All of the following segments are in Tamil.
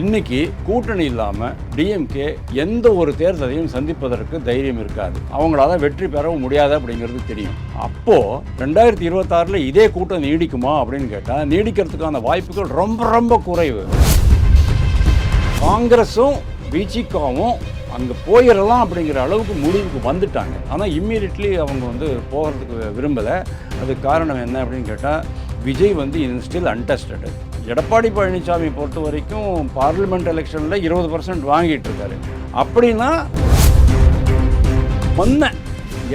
இன்னைக்கு கூட்டணி இல்லாமல் டிஎம்கே எந்த ஒரு தேர்தலையும் சந்திப்பதற்கு தைரியம் இருக்காது. அவங்களால வெற்றி பெறவும் முடியாது அப்படிங்கிறது தெரியும். அப்போ ரெண்டாயிரத்தி இருபத்தாறில் இதே கூட்டம் நீடிக்குமா அப்படின்னு கேட்டால் நீடிக்கிறதுக்கான வாய்ப்புகள் ரொம்ப ரொம்ப குறைவு. காங்கிரஸும் பிஜிகாவும் அங்கே போயிடலாம் அப்படிங்கிற அளவுக்கு முடிவுக்கு வந்துட்டாங்க. ஆனால் இம்மீடியட்லி அவங்க வந்து போகிறதுக்கு விரும்பலை. அதுக்கு காரணம் என்ன அப்படின்னு கேட்டால் விஜய் வந்து ஸ்டில் அன்டெஸ்டடு எடப்பாடி பழனிசாமி பொறுத்த வரைக்கும் பார்லிமெண்ட் எலெக்ஷனில் இருபது பர்சன்ட் வாங்கிட்டு இருக்காரு அப்படின்னா முன்ன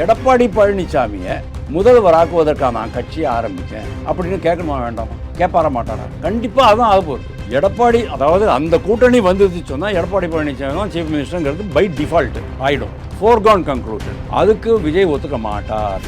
எடப்பாடி பழனிசாமியை முதல்வராக்குவதற்காக நான் கட்சியை ஆரம்பித்தேன். அப்படின்னு கேட்கணுமா வேண்டாம்? கேட்பார மாட்டாரா? கண்டிப்பாக அதுதான் ஆக போகுது. எடப்பாடி அதாவது அந்த கூட்டணி வந்தது சொன்னால் எடப்பாடி பழனிசாமி தான் சீஃப் மினிஸ்டருங்கிறது பை டிஃபால்ட் ஆகிடும் ஃபோர்கான் கன்க்ளூஷன் அதுக்கு விஜய் ஒத்துக்க மாட்டார்.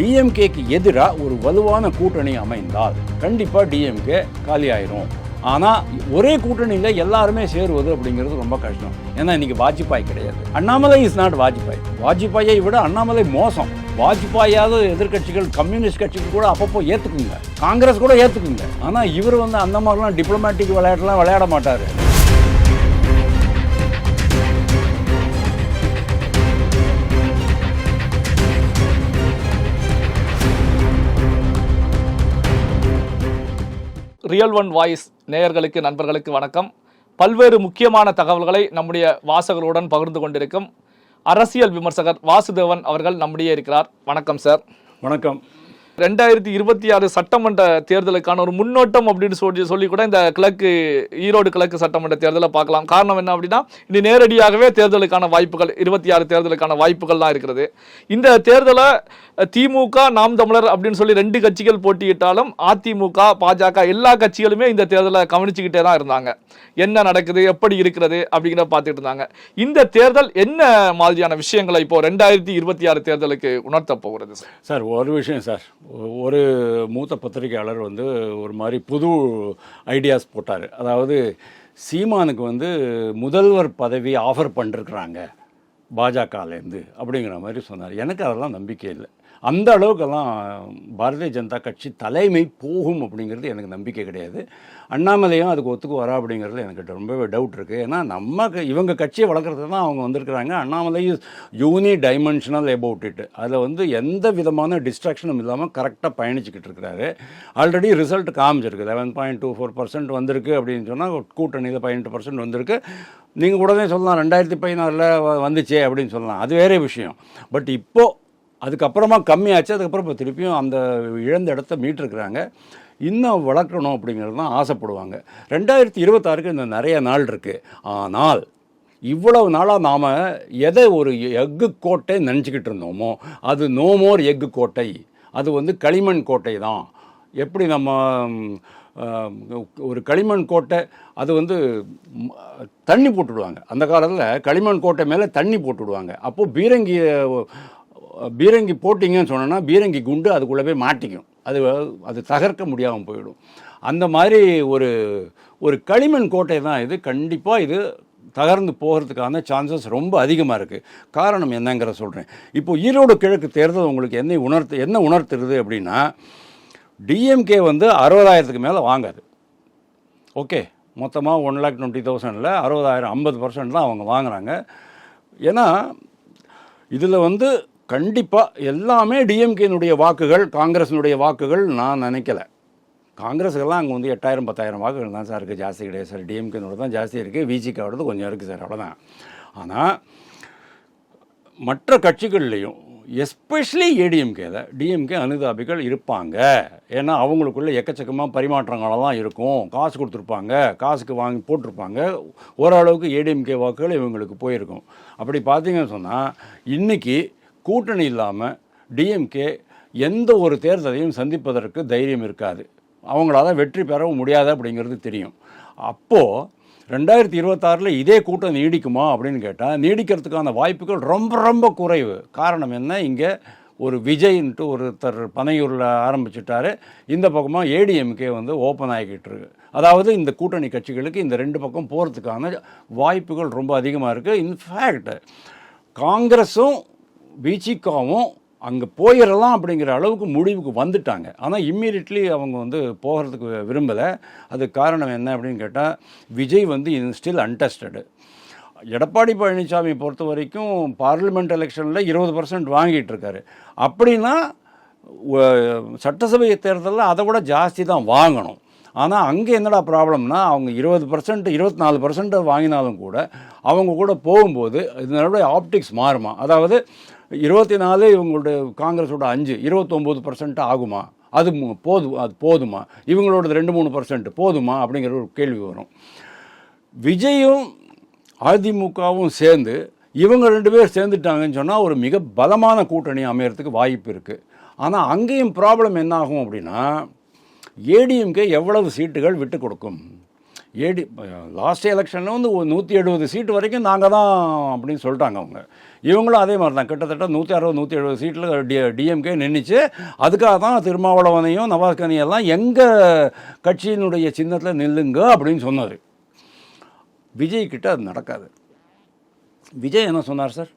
டிஎம்கேக்கு எதிராக ஒரு வலுவான கூட்டணி அமைந்தால் கண்டிப்பாக டிஎம்கே காலியாயிரும். ஆனால் ஒரே கூட்டணியில் எல்லாருமே சேருவது அப்படிங்கிறது ரொம்ப கஷ்டம். ஏன்னா இன்னைக்கு வாஜ்பாய் கிடையாது. Annamalai is not Vajpayee. வாஜ்பாயை விட அண்ணாமலை மோசம். வாஜ்பாயாவது எதிர்க்கட்சிகள் கம்யூனிஸ்ட் கட்சிகள் கூட அப்பப்போ ஏற்றுக்குங்க காங்கிரஸ் கூட ஏற்றுக்குங்க ஆனால் இவர் வந்து அந்த மாதிரிலாம் டிப்ளமேட்டிக் விளையாட்டுலாம் விளையாட மாட்டார். ரியல் ஒன் வாய்ஸ் நேயர்களுக்கு நண்பர்களுக்கு வணக்கம். பல்வேறு முக்கியமான தகவல்களை நம்முடைய வாசகர்களுடன் பகிர்ந்து கொண்டிருக்கும் அரசியல் விமர்சகர் வாசுதேவன் அவர்கள் நம்முடைய இருக்கிறார். வணக்கம் சார் வணக்கம். ரெண்டாயிரத்தி இருபத்தி ஆறு சட்டமன்ற தேர்தலுக்கான ஒரு முன்னோட்டம் அப்படின்னு சொல்லி சொல்லி கூட இந்த கிழக்கு ஈரோடு கிழக்கு சட்டமன்ற தேர்தலை பார்க்கலாம். காரணம் என்ன அப்படின்னா இனி நேரடியாகவே தேர்தலுக்கான வாய்ப்புகள் இருபத்தி ஆறு தேர்தலுக்கான வாய்ப்புகள்லாம் இருக்கிறது. இந்த தேர்தலை திமுக நாம் தமிழர் அப்படின்னு சொல்லி ரெண்டு கட்சிகள் போட்டியிட்டாலும் அதிமுக பாஜக எல்லா கட்சிகளுமே இந்த தேர்தலை கவனிச்சுக்கிட்டே தான் இருந்தாங்க. என்ன நடக்குது எப்படி இருக்கிறது அப்படிங்கிற பார்த்துட்டு இருந்தாங்க. இந்த தேர்தல் என்ன மாதிரியான விஷயங்களை இப்போ ரெண்டாயிரத்தி இருபத்தி ஆறு தேர்தலுக்கு உணர்த்த போகிறது? சார் சார் ஒரு விஷயம் சார். ஒரு மூத்த பத்திரிகையாளர் வந்து ஒரு மாதிரி புது ஐடியாஸ் போட்டார். அதாவது சீமானுக்கு வந்து முதல்வர் பதவி ஆஃபர் பண்ணிருக்கிறாங்க பாஜகலேருந்து அப்படிங்கிற மாதிரி சொன்னார். எனக்கு அதெல்லாம் நம்பிக்கை இல்லை. அந்த அளவுக்கெல்லாம் பாரதிய ஜனதா கட்சி தலைமை போகும் அப்படிங்கிறது எனக்கு நம்பிக்கை கிடையாது. அண்ணாமலையும் அதுக்கு ஒத்துக்கு வரா அப்படிங்கிறது எனக்கு ரொம்பவே டவுட் இருக்குது ஏன்னா நம்ம இவங்க கட்சியை வளர்க்குறது தான் அவங்க வந்திருக்கிறாங்க. Annamalai unidimensional about it அதில் வந்து எந்த விதமான டிஸ்ட்ராக்ஷனும் இல்லாமல் கரெக்டாக பயணிச்சுக்கிட்டு இருக்கிறாரு. Already result காமிச்சிருக்கு. Eleven point two four percent வந்திருக்கு அப்படின்னு சொன்னால் கூட்டணியில் பதினெட்டு பர்சன்ட் வந்திருக்கு. நீங்கள் உடனே சொல்லலாம் ரெண்டாயிரத்தி பதினாறில் வந்துச்சே அப்படின்னு சொல்லலாம். அது வேறே விஷயம். பட் இப்போது அதுக்கப்புறமா கம்மியாச்சு அதுக்கப்புறம் இப்போ திருப்பியும் அந்த இழந்த இடத்த மீட்டிருக்கிறாங்க. இன்னும் வளர்க்கணும் அப்படிங்கிறது தான் ஆசைப்படுவாங்க. ரெண்டாயிரத்தி இருபத்தாறுக்கு இந்த நிறைய நாள் இருக்குது ஆனால் இவ்வளவு நாளாக நாம் எதை ஒரு எஃகு கோட்டை நினச்சிக்கிட்டு இருந்தோமோ அது நோமோர் எஃகு கோட்டை. அது வந்து களிமண் கோட்டை தான். எப்படி நம்ம ஒரு களிமண் கோட்டை அது வந்து தண்ணி போட்டுவிடுவாங்க அந்த காலத்தில் களிமண் கோட்டை மேலே தண்ணி போட்டுவிடுவாங்க அப்போது பீரங்கியை பீரங்கி போட்டிங்கன்னு சொன்னோன்னா பீரங்கி குண்டு அதுக்குள்ளே போய் மாட்டிக்கும். அது அது தகர்க்க முடியாமல் போயிடும். அந்த மாதிரி ஒரு ஒரு களிமண் கோட்டை தான் இது. கண்டிப்பாக இது தகர்ந்து போகிறதுக்கான சான்சஸ் ரொம்ப அதிகமாக இருக்குது காரணம் என்னங்கிற சொல்கிறேன் இப்போ ஈரோடு கிழக்கு தேர்தல் உங்களுக்கு என்ன உணர்த்து என்ன உணர்த்துறது அப்படின்னா டிஎம்கே வந்து அறுபதாயிரத்துக்கு மேலே வாங்காது. ஓகே மொத்தமாக ஒன் லேக் டுவெண்ட்டி தௌசண்டில் அறுபதாயிரம் ஐம்பது பர்சன்ட் தான் அவங்க வாங்குகிறாங்க ஏன்னா இதில் வந்து கண்டிப்பாக எல்லாமே டிஎம்கேனுடைய வாக்குகள் காங்கிரஸினுடைய வாக்குகள் நான் நினைக்கல. காங்கிரஸுக்கெல்லாம் அங்கே வந்து எட்டாயிரம் பத்தாயிரம் வாக்குகள் தான் சார் இருக்குது ஜாஸ்தி கிடையாது சார். டிஎம்கேனோட தான் ஜாஸ்தி இருக்குது விஜிகாவோடது கொஞ்சம் இருக்குது சார். அவ்வளோதான் ஆனால் மற்ற கட்சிகள்லேயும் எஸ்பெஷலி ஏடிஎம்கேல டிஎம்கே அனுதாபிகள் இருப்பாங்க. ஏன்னா அவங்களுக்குள்ள எக்கச்சக்கமாக பரிமாற்றங்களெல்லாம் இருக்கும். காசு கொடுத்துருப்பாங்க. காசுக்கு வாங்கி போட்டிருப்பாங்க. ஓரளவுக்கு ஏடிஎம்கே வாக்குகள் இவங்களுக்கு போயிருக்கும். அப்படி பார்த்தீங்கன்னு சொன்னால் இன்றைக்கி கூட்டணி இல்லாமல் டிஎம்கே எந்த ஒரு தேர்தலையும் சந்திப்பதற்கு தைரியம் இருக்காது. அவங்களால வெற்றி பெறவும் முடியாது அப்படிங்கிறது தெரியும். அப்போது ரெண்டாயிரத்தி இருபத்தாறில் இதே கூட்டம் நீடிக்குமா அப்படின்னு கேட்டால் நீடிக்கிறதுக்கான வாய்ப்புகள் ரொம்ப ரொம்ப குறைவு. காரணம் என்ன? இங்கே ஒரு விஜய்ன்ட்டு ஒருத்தர் பனையூரில் ஆரம்பிச்சிட்டாரு. இந்த பக்கமாக ஏடிஎம்கே வந்து ஓப்பன் ஆகிக்கிட்டு இருக்கு. அதாவது இந்த கூட்டணி கட்சிகளுக்கு இந்த ரெண்டு பக்கம் போகிறதுக்கான வாய்ப்புகள் ரொம்ப அதிகமாக இருக்குது இன்ஃபேக்ட் காங்கிரஸும் விசிகாவும் அங்கே போயிடலாம் அப்படிங்கிற அளவுக்கு முடிவுக்கு வந்துட்டாங்க. ஆனால் இம்மீடியட்லி அவங்க வந்து போகிறதுக்கு விரும்பலை. அதுக்கு காரணம் என்ன அப்படின்னு கேட்டால் விஜய் வந்து ஸ்டில் அன்டெஸ்டடு எடப்பாடி பழனிசாமி பொறுத்த வரைக்கும் பார்லிமெண்ட் எலெக்ஷனில் இருபது பர்சன்ட் வாங்கிட்டு இருக்காரு. அப்படின்னா சட்டசபை தேர்தலில் அதை விட ஜாஸ்தி தான் வாங்கணும். ஆனால் அங்கே என்னடா ப்ராப்ளம்னா அவங்க இருபது பர்சன்ட் இருபத்தி நாலு பர்சன்ட் வாங்கினாலும் கூட அவங்க கூட போகும்போது இதனுடைய ஆப்டிக்ஸ் மாறுமா. அதாவது இருபத்தி நாலு இவங்களுடைய காங்கிரஸோட அஞ்சு இருபத்தொம்போது பர்சன்ட் ஆகுமா? அது போதும் அது போதுமா? இவங்களோடது ரெண்டு மூணு பர்சன்ட் போதுமா? அப்படிங்கிற ஒரு கேள்வி வரும். விஜயும் அதிமுகவும் சேர்ந்து இவங்க ரெண்டு பேர் சேர்ந்துட்டாங்கன்னு சொன்னால் ஒரு மிக பலமான கூட்டணி அமையறதுக்கு வாய்ப்பு இருக்குது ஆனால் அங்கேயும் ப்ராப்ளம் என்ன ஆகும் அப்படின்னா ஏடிஎம்கே எவ்வளவு சீட்டுகள் விட்டு கொடுக்கும்? ஏடி லாஸ்ட் எலெக்ஷனில் வந்து நூற்றி எழுபது சீட்டு வரைக்கும் நாங்கள் தான் அப்படின்னு சொல்லிட்டாங்க அவங்க. இவங்களும் அதே மாதிரி தான் கிட்டத்தட்ட நூற்றி அறுபது நூற்றி எழுபது சீட்டில் டி டிஎம்கே நின்றுச்சு அதுக்காக தான் திருமாவளவனையும் நவாஸ்கனியெல்லாம் எங்கள் கட்சியினுடைய சின்னத்தில் நில்லுங்க அப்படின்னு சொன்னார். விஜய் கிட்ட அது நடக்காது. விஜய் என்ன சொன்னார் சார்?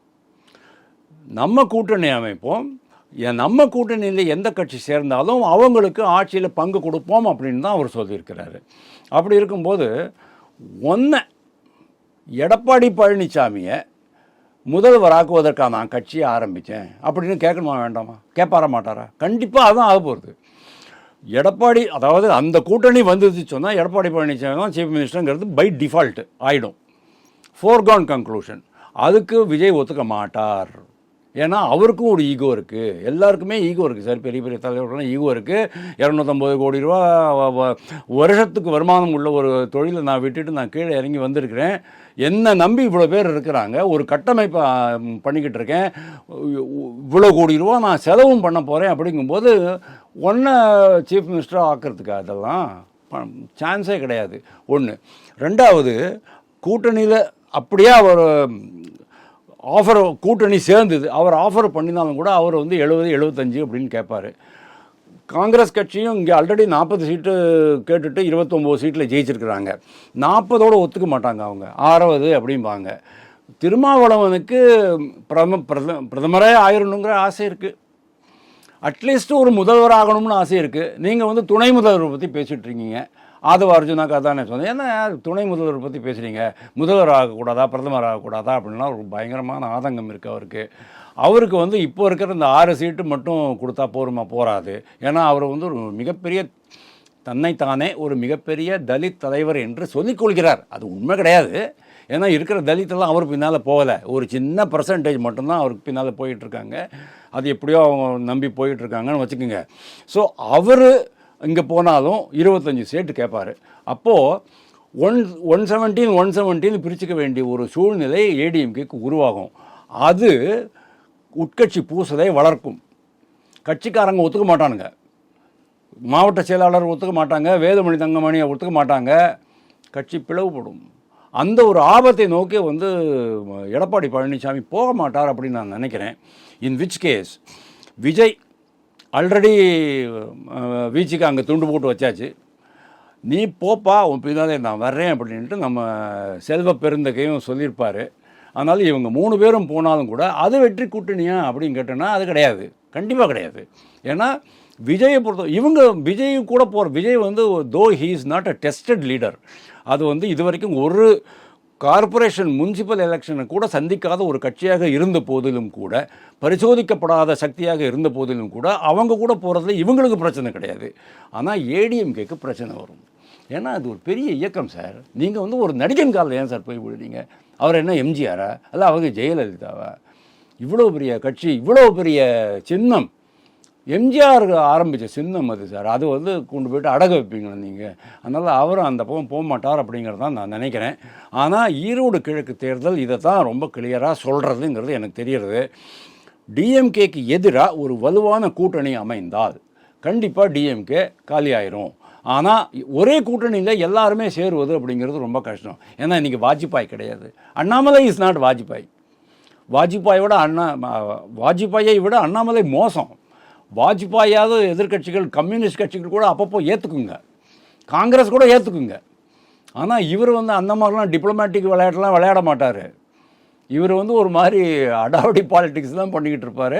நம்ம கூட்டணி அமைப்போம். நம்ம கூட்டணியில் எந்த கட்சி சேர்ந்தாலும் அவங்களுக்கு ஆட்சியில் பங்கு கொடுப்போம் அப்படின்னு தான் அவர் சொல்லியிருக்கிறாரு. அப்படி இருக்கும்போது ஒன்று எடப்பாடி பழனிசாமியை முதல்வராக்குவதற்காக நான் கட்சியை ஆரம்பித்தேன். அப்படின்னு கேட்கணுமா வேண்டாமா? கேட்பார மாட்டாரா? கண்டிப்பாக அதுதான் ஆக போகிறது எடப்பாடி அதாவது அந்த கூட்டணி வந்துச்சு சொன்னால் எடப்பாடி பழனிசாமி தான் சீஃப் மினிஸ்டருங்கிறது பை டிஃபால்ட் ஆகிடும் ஃபோர்கான் கன்க்ளூஷன் அதுக்கு விஜய் ஒத்துக்க மாட்டார். ஏன்னா அவருக்கும் ஒரு ஈகோ இருக்குது எல்லாருக்குமே ஈகோ இருக்குது சார் பெரிய பெரிய தலைவர்கள்லாம் ஈகோ இருக்குது இரநூத்தம்பது கோடி ரூபா வருஷத்துக்கு வருமானம் உள்ள ஒரு தொழிலை நான் விட்டுட்டு நான் கீழே இறங்கி வந்திருக்கிறேன். என்னை நம்பி இவ்வளோ பேர் இருக்கிறாங்க. ஒரு கட்டமைப்பை பண்ணிக்கிட்டு இருக்கேன். இவ்வளோ கோடி ரூபா நான் செலவும் பண்ண போகிறேன் அப்படிங்கும்போது ஒன்றை சீஃப் மினிஸ்டராக ஆக்கிறதுக்கு அதெல்லாம் சான்ஸே கிடையாது. ஒன்று ரெண்டாவது கூட்டணியில் அப்படியே அவர் ஆஃபர் கூட்டணி சேர்ந்தது. அவர் ஆஃபர் பண்ணினாலும் கூட அவர் வந்து எழுபது எழுபத்தஞ்சு அப்படின்னு கேட்பார். காங்கிரஸ் கட்சியும் இங்கே ஆல்ரெடி நாற்பது சீட்டு கேட்டுட்டு இருபத்தொம்போது சீட்டில் ஜெயிச்சிருக்கிறாங்க. நாற்பதோடு ஒத்துக்க மாட்டாங்க அவங்க. அறுபது அப்படிம்பாங்க. திருமாவளவனுக்கு பிரதம பிரதம பிரதமரே ஆயிரணுங்கிற ஆசை இருக்குது அட்லீஸ்ட் ஒரு முதல்வர் ஆகணும்னு ஆசை இருக்குது நீங்கள் வந்து துணை முதல்வரை பற்றி பேசிகிட்ருக்கீங்க ஆதவ அர்ஜுனாக்கா தானே சொன்னேன் ஏன்னா துணை முதல்வர் பற்றி பேசுகிறீங்க முதல்வர் ஆகக்கூடாதா பிரதமர் ஆகக்கூடாதா அப்படின்லாம் ஒரு பயங்கரமான ஆதங்கம் இருக்குது அவருக்கு. அவருக்கு வந்து இப்போ இருக்கிற இந்த ஆறு சீட்டு மட்டும் கொடுத்தா போருமா? போகாது ஏன்னா அவர் வந்து ஒரு மிகப்பெரிய தன்னைத்தானே ஒரு மிகப்பெரிய தலித் தலைவர் என்று சொல்லிக்கொள்கிறார் அது உண்மை கிடையாது. ஏன்னா இருக்கிற தலித்தெல்லாம் அவர் பின்னால் போகலை. ஒரு சின்ன பர்சன்டேஜ் மட்டும்தான் அவருக்கு பின்னால் போயிட்டுருக்காங்க அது எப்படியோ அவங்க நம்பி போயிட்டுருக்காங்கன்னு வச்சுக்கோங்க. ஸோ அவர் இங்கே போனாலும் இருபத்தஞ்சி சேட்டு கேட்பார் அப்போது one one seventeen one seventeen பிரிச்சுக்க வேண்டிய ஒரு சூழ்நிலை ஏடிஎம்கேக்கு உருவாகும். அது உட்கட்சி பூசலை வளர்க்கும். கட்சிக்காரங்க ஒத்துக்க மாட்டானுங்க. மாவட்ட செயலாளர் ஒத்துக்க மாட்டாங்க வேதமணி தங்கமணியை ஒத்துக்க மாட்டாங்க. கட்சி பிளவுபடும். அந்த ஒரு ஆபத்தை நோக்கி வந்து எடப்பாடி பழனிசாமி போக மாட்டார் அப்படின்னு நான் நினைக்கிறேன். In which case Vijay already வீச்சுக்கு அங்கே துண்டு போட்டு வச்சாச்சு. நீ போப்பா உன் பின்னாலே நான் வர்றேன் அப்படின்ட்டு நம்ம செல்வ பெருந்தகையும் சொல்லியிருப்பார். அதனால் இவங்க மூணு பேரும் போனாலும் கூட அது வெற்றி கூட்டணியா அப்படின்னு கேட்டோன்னா அது கிடையாது. கண்டிப்பாக கிடையாது. ஏன்னா விஜயை பொறுத்த இவங்க விஜய் கூட போகிற விஜய் வந்து though he is not a tested leader அது வந்து இது வரைக்கும் ஒரு கார்ப்பரேஷன் முனிசிபல் எலெக்ஷனை கூட சந்திக்காத ஒரு கட்சியாக இருந்த போதிலும் கூட பரிசோதிக்கப்படாத சக்தியாக இருந்த போதிலும் கூட அவங்க கூட போகிறதுல இவங்களுக்கு பிரச்சனை கிடையாது. ஆனால் ஏடிஎம்கேக்கு பிரச்சனை வரும். ஏன்னா அது ஒரு பெரிய இயக்கம் சார். நீங்கள் வந்து ஒரு நடிகன் காலில் ஏன் சார் போய் விடுறீங்க அவர் என்ன எம்ஜிஆரா? அல்ல அவங்க ஜெயலலிதாவா? இவ்வளோ பெரிய கட்சி இவ்வளோ பெரிய சின்னம் எம்ஜிஆர் ஆரம்பித்த சின்னம் அது சார். அது வந்து கொண்டு போயிட்டு அடக வைப்பீங்களா நீங்கள் அதனால் அவரும் அந்த பக்கம் போக மாட்டார் அப்படிங்கிறது தான் நான் நினைக்கிறேன். ஆனால் ஈரோடு கிழக்கு தேர்தல் இதை தான் ரொம்ப கிளியராக சொல்கிறதுங்கிறது எனக்கு தெரிகிறது டிஎம்கேக்கு எதிராக ஒரு வலுவான கூட்டணி அமைந்தால் கண்டிப்பாக டிஎம்கே காலியாயிரும். ஆனால் ஒரே கூட்டணியில் எல்லாருமே சேருவது அப்படிங்கிறது ரொம்ப கஷ்டம். ஏன்னா இன்றைக்கி வாஜ்பாய் கிடையாது. Annamalai is not Vajpayee. வாஜ்பாயோட அண்ணா வாஜ்பாயை விட அண்ணாமலை மோசம். வாஜ்பாயாவது எதிர்க்கட்சிகள் கம்யூனிஸ்ட் கட்சிகள் கூட அப்பப்போ ஏற்றுக்குங்க காங்கிரஸ் கூட ஏற்றுக்குங்க ஆனால் இவர் வந்து அந்த மாதிரிலாம் டிப்ளமேட்டிக் விளையாட்டுலாம் விளையாட மாட்டார். இவர் வந்து ஒரு மாதிரி அடாவடி பாலிடிக்ஸ் தான் பண்ணிக்கிட்டு இருப்பார்.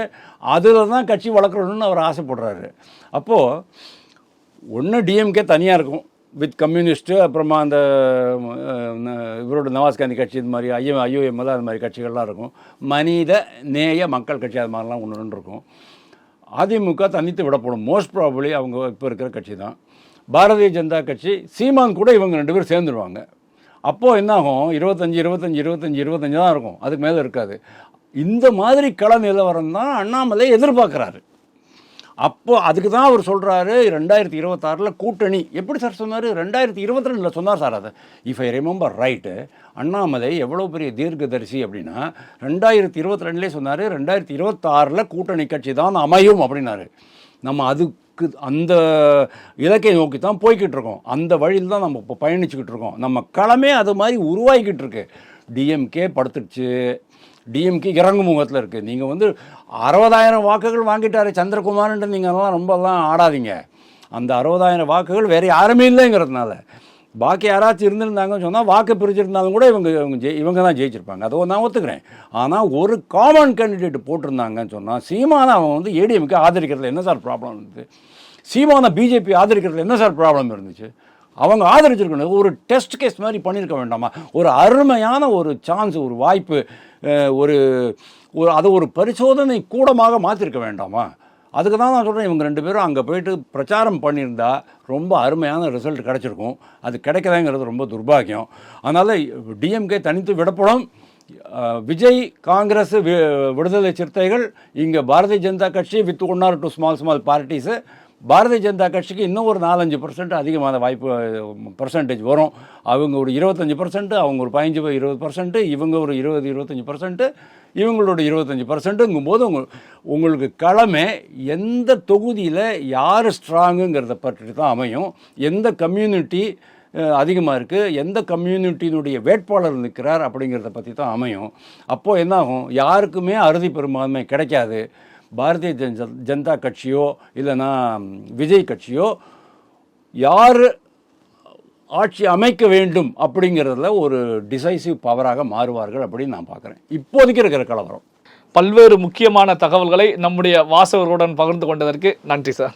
அதில் தான் கட்சி வளர்க்கணும்னு அவர் ஆசைப்படுறாரு. அப்போது ஒன்று டிஎம்கே தனியாக இருக்கும். வித் கம்யூனிஸ்ட்டு அப்புறமா அந்த இவரோட நவாஸ் காந்தி கட்சி இது மாதிரி ஐயோ ஐயோஎம்எல் அது மாதிரி கட்சிகள்லாம் இருக்கும். மனித நேய மக்கள் கட்சி அது மாதிரிலாம் ஒன்று இருக்கும். அதிமுக தனித்து விடப்படும். மோஸ்ட் ப்ராபப்ளி அவங்க இப்போ இருக்கிற கட்சி தான் பாரதிய ஜனதா கட்சி சீமான் கூட இவங்க ரெண்டு பேரும் சேர்ந்துருவாங்க. அப்போது என்னாகும்? இருபத்தஞ்சி இருபத்தஞ்சி இருபத்தஞ்சி இருபத்தஞ்சி தான் இருக்கும். அதுக்கு மேலே இருக்காது. இந்த மாதிரி கள நிலவரம் தான் அண்ணாமலை எதிர்பார்க்குறாரு. அப்போ அதுக்கு தான் அவர் சொல்கிறாரு ரெண்டாயிரத்தி இருபத்தாறில் கூட்டணி. எப்படி சார் சொன்னார்? ரெண்டாயிரத்தி இருபத்தி ரெண்டில் சொன்னார் சார் அதை. If I remember right Annamalai எவ்வளோ பெரிய தீர்க்கதரிசி அப்படின்னா ரெண்டாயிரத்தி இருபத்தி ரெண்டுலேயே சொன்னார் ரெண்டாயிரத்தி இருபத்தாறில் கூட்டணி கட்சி தான் அமையும் அப்படின்னாரு. நம்ம அதுக்கு அந்த இலக்கை நோக்கி தான் போய்கிட்டு இருக்கோம். அந்த வழியில் தான் நம்ம இப்போ பயணிச்சுக்கிட்டு இருக்கோம். நம்ம களமே அது மாதிரி உருவாகிக்கிட்டு இருக்கு. டிஎம்கே படுத்துடுச்சு. டிஎம்கே இறங்கு முகத்தில் இருக்குது நீங்கள் வந்து அறுபதாயிரம் வாக்குகள் வாங்கிட்டாரு சந்திரகுமார்ன்ட்டு நீங்கள் அதெல்லாம் ரொம்பலாம் ஆடாதீங்க. அந்த அறுபதாயிரம் வாக்குகள் வேறு யாருமே இல்லைங்கிறதுனால. பாக்கி யாராச்சும் இருந்திருந்தாங்கன்னு சொன்னால் வாக்கு பிரிச்சிருந்தாலும் கூட இவங்க இவங்க ஜெய் இவங்க தான் ஜெயிச்சிருப்பாங்க. அதை நான் ஒத்துக்கிறேன். ஆனால் ஒரு காமன் கேண்டிடேட் போட்டிருந்தாங்கன்னு சொன்னால் சீமான அவன் வந்து ஏடிஎம்கே ஆதரிக்கிறதுல என்ன சார் ப்ராப்ளம் இருந்தது சீமான பிஜேபி ஆதரிக்கிறதுல என்ன சார் ப்ராப்ளம் இருந்துச்சு? அவங்க ஆதரிச்சிருக்கணும். ஒரு டெஸ்ட் கேஸ் மாதிரி பண்ணியிருக்க வேண்டாமா? ஒரு அருமையான ஒரு சான்ஸ் ஒரு வாய்ப்பு ஒரு ஒரு அதை ஒரு பரிசோதனை கூடமாக மாற்றிருக்க வேண்டாமா? அதுக்கு தான் நான் சொல்கிறேன் இவங்க ரெண்டு பேரும் அங்கே போயிட்டு பிரச்சாரம் பண்ணியிருந்தா ரொம்ப அருமையான ரிசல்ட் கிடச்சிருக்கும். அது கிடைக்கலங்கிறது ரொம்ப துர்பாக்கியம் அதனால் டிஎம்கே தனித்து விடப்படும். விஜய் காங்கிரஸ் வி- விடுதலை சிறுத்தைகள் இங்கே பாரதிய ஜனதா கட்சி with one or two small small parties Bharatiya Janata கட்சிக்கு இன்னும் ஒரு நாலஞ்சு பர்சன்ட் அதிகமான வாய்ப்பு பர்சன்டேஜ் வரும். அவங்க ஒரு இருபத்தஞ்சி பர்சன்ட் அவங்க ஒரு பதினஞ்சு இருபது பர்சன்ட் இவங்க ஒரு இருபது இருபத்தஞ்சி பர்சன்ட் இவங்களோட இருபத்தஞ்சி பர்சன்ட்டுங்கும் போது உங்க உங்களுக்கு களமே எந்த தொகுதியில் யார் ஸ்ட்ராங்குங்கிறத பற்றி தான் அமையும். எந்த கம்யூனிட்டி அதிகமாக இருக்குது எந்த கம்யூனிட்டியினுடைய வேட்பாளர் நிற்கிறார் அப்படிங்கிறத பற்றி தான் அமையும். அப்போது என்னாகும்? யாருக்குமே அறுதி பெரும்பான்மை கிடைக்காது. பாரதிய ஜன ஜனதா கட்சியோ இல்லைன்னா விஜய் கட்சியோ யார் ஆட்சி அமைக்க வேண்டும் அப்படிங்கிறதுல ஒரு டிசைசிவ் பவராக மாறுவார்கள் அப்படின்னு நான் பார்க்குறேன். இப்போதைக்கு இருக்கிற கலவரம். பல்வேறு முக்கியமான தகவல்களை நம்முடைய வாசகர்களுடன் பகிர்ந்து கொண்டதற்கு நன்றி சார்.